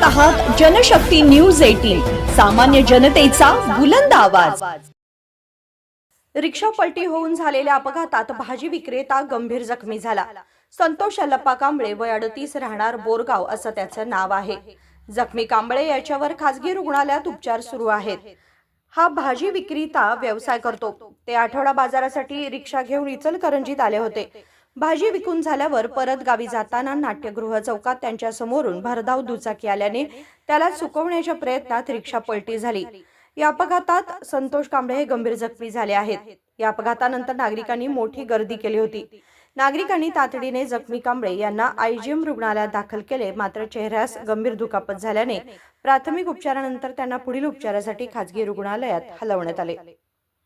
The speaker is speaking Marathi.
पाहत आहात जनशक्ती न्यूज एटीन सामान्य जनतेचा बुलंद आवाज. रिक्षा पलटी होऊन झालेल्या अपघातात भाजी विक्रेता गंभीर जखमी झाला. संतोष अल्लप्पा कांबळे वय अडतीस राहणार बोरगाव असं त्याचं नाव आहे. जखमी कांबळे याच्यावर खासगी रुग्णालयात उपचार सुरू आहेत. हा भाजी विक्रेता व्यवसाय करतो. ते आठवडा बाजारासाठी रिक्षा घेऊन इचलकरंजीत आले होते. भाजी विकून झाल्यावर परत गावी जाताना नाट्यगृह चौकात त्यांच्या समोरून भरधाव दुचाकी आल्याने त्याला चुकवण्याच्या प्रयत्नात रिक्षा पलटी झाली. या अपघातात संतोष कांबळे हे गंभीर जखमी झाले आहेत. या अपघातानंतर नागरिकांनी मोठी गर्दी केली होती. नागरिकांनी तातडीने जखमी कांबळे यांना आयजीएम रुग्णालयात दाखल केले. मात्र चेहऱ्यास गंभीर दुखापत झाल्याने प्राथमिक उपचारानंतर त्यांना पुढील उपचारासाठी खाजगी रुग्णालयात हलवण्यात आले.